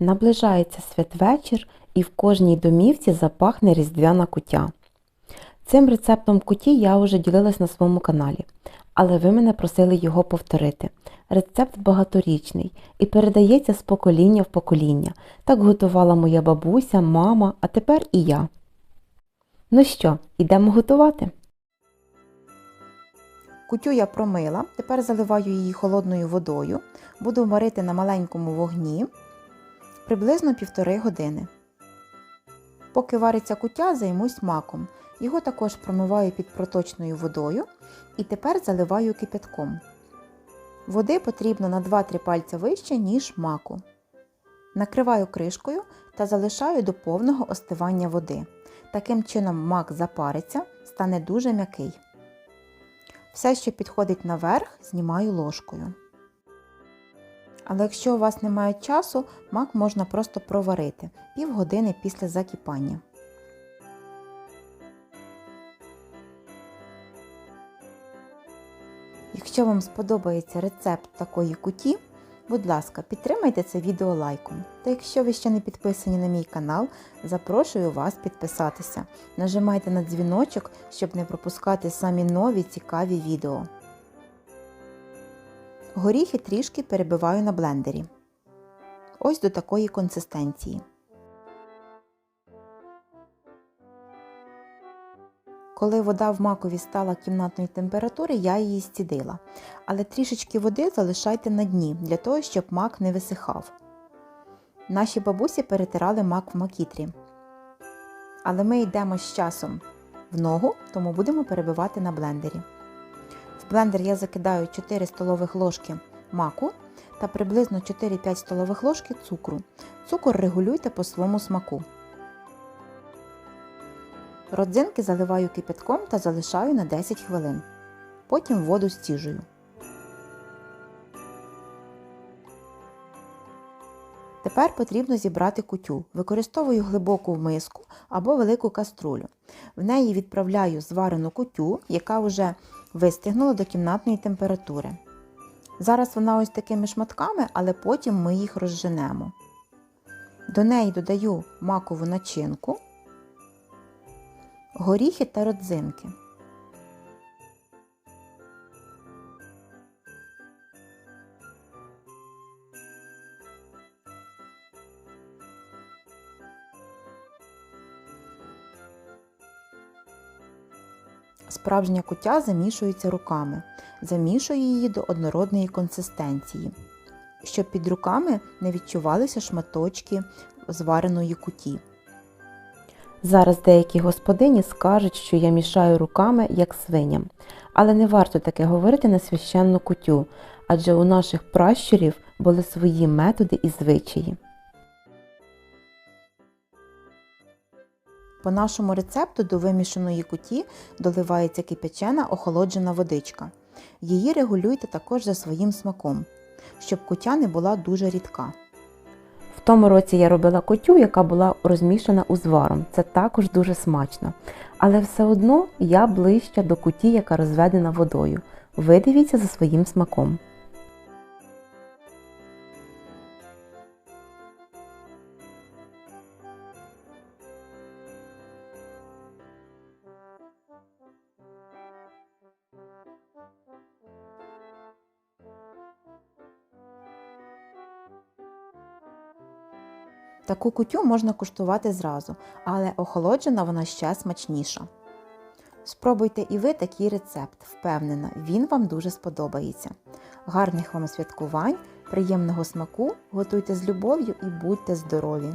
Наближається святвечір і в кожній домівці запахне різдвяна кутя. Цим рецептом куті я вже ділилась на своєму каналі, але ви мене просили його повторити. Рецепт багаторічний і передається з покоління в покоління. Так готувала моя бабуся, мама, а тепер і я. Ну що, йдемо готувати? Кутю я промила, тепер заливаю її холодною водою, буду варити на маленькому вогні приблизно півтори години. Поки вариться куття, займусь маком. Його також промиваю під проточною водою і тепер заливаю кипятком. Води потрібно на 2-3 пальця вище, ніж маку. Накриваю кришкою та залишаю до повного остивання води. Таким чином мак запариться, стане дуже м'який. Все, що підходить наверх, знімаю ложкою. Але якщо у вас немає часу, мак можна просто проварити півгодини після закипання. Якщо вам сподобається рецепт такої куті, будь ласка, підтримайте це відео лайком. Та якщо ви ще не підписані на мій канал, запрошую вас підписатися. Нажимайте на дзвіночок, щоб не пропускати самі нові цікаві відео. Горіхи трішки перебиваю на блендері. Ось до такої консистенції. Коли вода в макові стала кімнатної температури, я її стідила. Але трішечки води залишайте на дні, для того, щоб мак не висихав. Наші бабусі перетирали мак в макітрі. Але ми йдемо з часом в ногу, тому будемо перебивати на блендері. В блендер я закидаю 4 столових ложки маку та приблизно 4-5 столових ложки цукру. Цукор регулюйте по своєму смаку. Родзинки заливаю кипятком та залишаю на 10 хвилин. Потім воду стіжую. Тепер потрібно зібрати кутю. Використовую глибоку миску або велику каструлю. В неї відправляю зварену кутю, яка вже вистигнула до кімнатної температури. Зараз вона ось такими шматками, але потім ми їх розженемо. До неї додаю макову начинку, горіхи та родзинки. Справжня кутя замішується руками. Замішую її до однородної консистенції, щоб під руками не відчувалися шматочки звареної куті. Зараз деякі господині скажуть, що я мішаю руками, як свиням. Але не варто таке говорити на священну кутю, адже у наших пращурів були свої методи і звичаї. По нашому рецепту до вимішаної куті доливається кипячена охолоджена водичка. Її регулюйте також за своїм смаком, щоб кутя не була дуже рідка. В тому році я робила кутю, яка була розмішана узваром. Це також дуже смачно. Але все одно я ближча до куті, яка розведена водою. Ви дивіться за своїм смаком. Таку кутю можна куштувати зразу, але охолоджена вона ще смачніша. Спробуйте і ви такий рецепт, впевнена, він вам дуже сподобається. Гарних вам святкувань, приємного смаку, готуйте з любов'ю і будьте здорові!